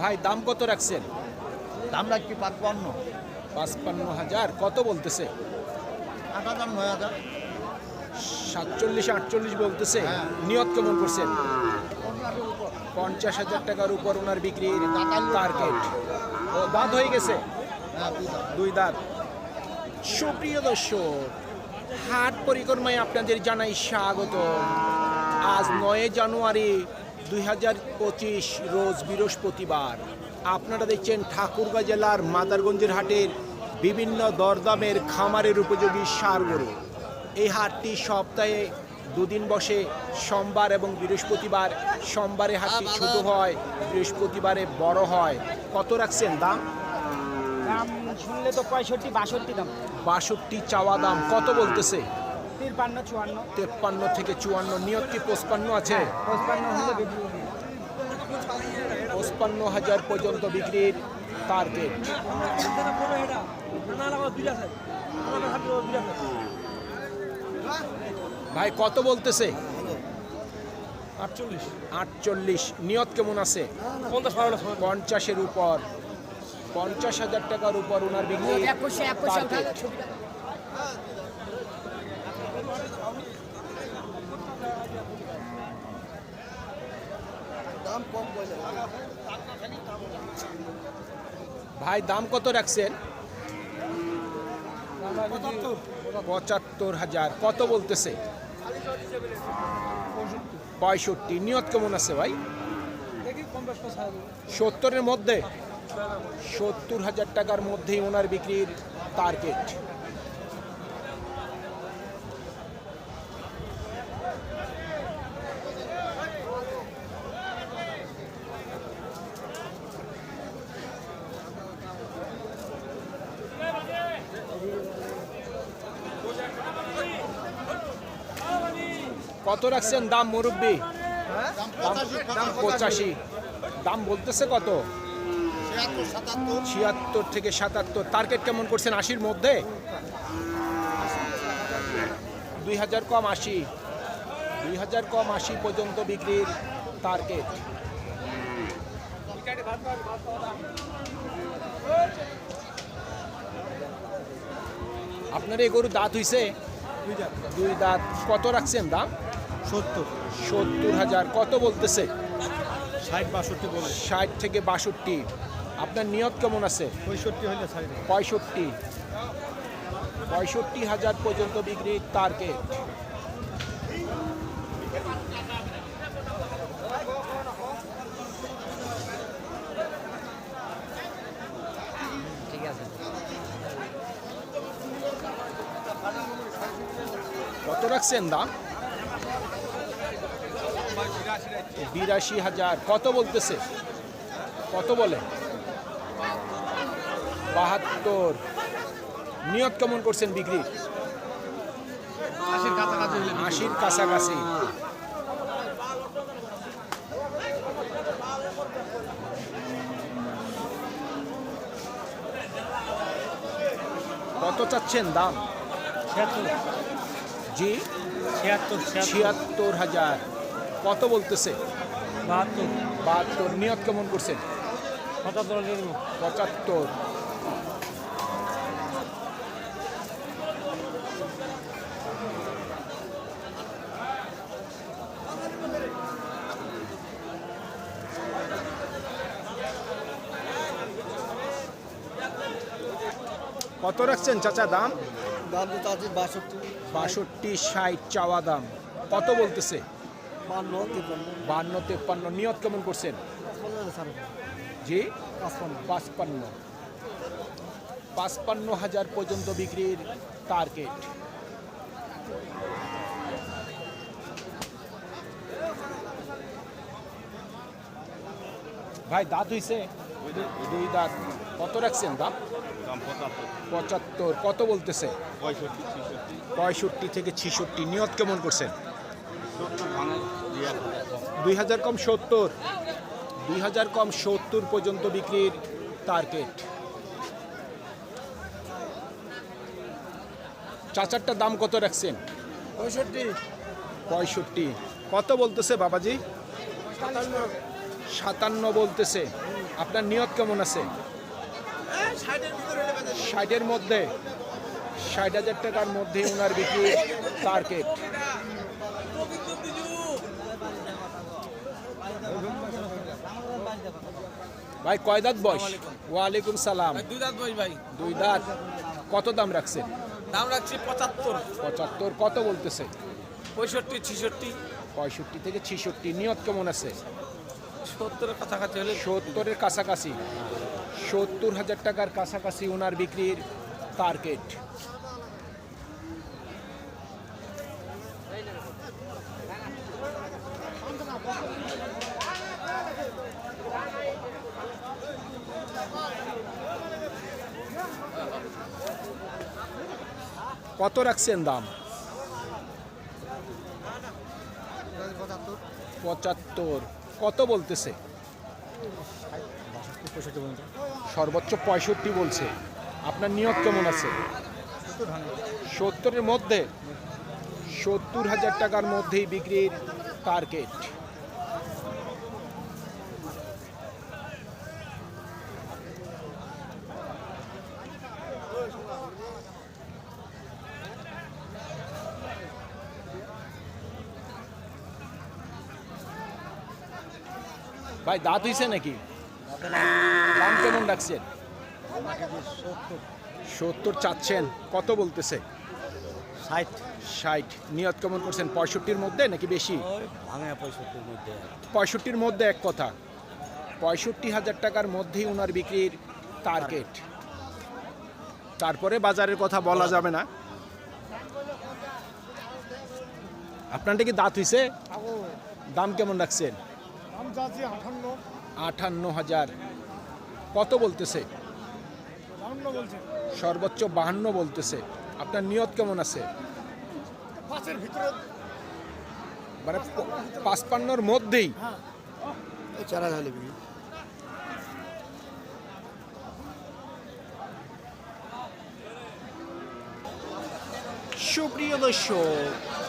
ভাই দাম কত রাখছেন? দাম রাখছি পাঁচপান্ন। পাঁচপান্ন হাজার কত বলতেছে? আট হাজার নয় হাজার। সাতচল্লিশ আটচল্লিশ বলতেছে? হ্যাঁ। নিয়ত কেমন করছেন? পঞ্চাশ হাজার টাকার উপর ওনার বিক্রির টার্গেট ও দাঁত হয়ে গেছে? হ্যাঁ। দুই দাঁত। সুপ্রিয় দর্শক হাট পরিক্রমায় আপনাদের জানাই স্বাগত আজ নয় জানুয়ারি দুই হাজার পঁচিশ রোজ বৃহস্পতিবার। আপনারা দেখছেন ঠাকুরগাঁ জেলার মাদারগঞ্জের হাটের বিভিন্ন দরদামের খামারের উপযোগী সার গরু এই হাটটি সপ্তাহে দুদিন বসে সোমবার এবং বৃহস্পতিবার। সোমবারে হাটটি ছোট হয় বৃহস্পতিবারে বড় হয়। কত রাখছেন দাম? দাম শুনলে তো পঁয়ষট্টি বাষট্টি দাম। বাষট্টি চাওয়া দাম। কত বলতেছে? চুয়ান্ন। তেপ্পান্ন থেকে চুয়ান্ন নিয়ত কি পঁচপান্ন আছে। পঁচপান্ন হাজার পর্যন্ত বিক্রির টার্গেট ভাই কত বলতেছে? আটচল্লিশ। আটচল্লিশ। নিয়ত কেমন আছে? পঞ্চাশের উপর। পঞ্চাশ হাজার টাকার উপর ওনার বিক্রি দাম কম ভাই দাম কত রাখছেন? পঁচাত্তর। হাজার। কত বলতেছে? পঁয়ষট্টি। নিয়ত কেমন আছে ভাই? সত্তরের মধ্যে? সত্তর হাজার টাকার মধ্যেই ওনার বিক্রির টার্গেট কত রাখছেন দাম, মুরব্বী? দাম পঁচাশি। দাম বলতেছে কত? ছিয়াত্তর থেকে সাতাত্তর। টার্গেট কেমন করছেন আশির মধ্যে? দুই হাজার কম আশি। দুই হাজার কম আশি পর্যন্ত বিক্রির টার্গেট। আপনার এই গরু দাঁত হইছে? দুই দাঁত। কত রাখছেন দাম? সত্তর। সত্তর হাজার। কত বলতেছে? ষাট বাষট্টি বলে। ষাট থেকে বাষট্টি। আপনার নিয়ত কেমন আছে? পঁয়ষট্টি হলে পঁয়ষট্টি। পঁয়ষট্টি হাজার পর্যন্ত বিক্রির টার্গেট কত রাখছেন দাম বিরাশি হাজার। কত বলতেছে? কত বলে? বাহাত্তর। নিয়ত কেমন করছেন বিক্রি? আশির কাছাকাছি কত চাচ্ছেন দাম? জি? ছিয়াত্তর। ছিয়াত্তর হাজার। কত বলতেছে? বাহাত্তর। বাহাত্তর। নিয়ত কেমন করছেন পঁচাত্তর পঁচাত্তর। কত রাখছেন চাচা দাম? দাম তো আছে বাষট্টি। বাষট্টি ষাট চাওয়া দাম। কত বলতেছে? বান্ন তেপ্পান্ন। নিয়ত কেমন করছেন? জি? পাঁচপান্ন। পাঁচপান্ন। হাজার পর্যন্ত বিক্রির টার্গেট ভাই দাঁত হইছে? দুই দাঁত। কত রাখছেন দাম? পঁচাত্তর। কত বলতেছে? পঁয়ষট্টি থেকে ছিষট্টি। নিয়ত কেমন করছেন? দুই হাজার কম। সত্তর দুই হাজার কম সত্তর পর্যন্ত বিক্রির টার্গেট চাচারটার দাম কত রাখছেন? পঁয়ষট্টি। পঁয়ষট্টি। কত বলতেছে বাবাজি? সাতান্ন। বলতেছে। আপনার নিয়ত কেমন আছে? ষাটের মধ্যে। ষাট হাজার টাকার মধ্যে ওনার বিক্রি টার্গেট ভাই কয় দাঁত বয়স? ওয়ালাইকুম সালাম। দুই দাঁত বয়স ভাই। দুই দাঁত। কত দাম রাখছেন? দাম রাখছি পঁচাত্তর। পঁচাত্তর কত বলতেছে? পঁয়ষট্টি ছিষট্টি। পঁয়ষট্টি থেকে ছিষট্টি। নিয়ত কেমন আছে? সত্তরের কাছাকাছি হলে সত্তরের কাছাকাছি। সত্তর হাজার টাকার কাছাকাছি ওনার বিক্রির টার্গেট কত রাখছেন দাম? পঁচাত্তর। কত বলতেছে? সর্বোচ্চ পঁয়ষট্টি বলছে। আপনার নিয়োগ কেমন আছে? সত্তরের মধ্যে? সত্তর হাজার টাকার মধ্যেই বিক্রির টার্গেট ভাই দাঁত হইছে নাকি? দাম কেমন রাখছেন? সত্তর চাচ্ছেন কত বলতেছে? ষাট। ষাট। নিয়ত কেমন করছেন? পঁয়ষট্টির মধ্যে নাকি বেশি? পঁয়ষট্টির মধ্যে। পঁয়ষট্টির মধ্যে এক কথা। পঁয়ষট্টি হাজার টাকার মধ্যেই ওনার বিক্রির টার্গেট তারপরে বাজারের কথা বলা যাবে না। আপনারটা কি দাঁত হইছে? দাম কেমন রাখছেন? দাম চাচ্ছি আঠান্ন আটান্ন হাজার। কত বলতেছে? বলছে। সর্বোচ্চ বাহান্ন বলতেছে। আপনার নিয়ত কেমন আছে? পাঁচের ভিতরে। মানে পাঁচপান্নর মধ্যেই। চারা ঢালে সুপ্রিয় দর্শক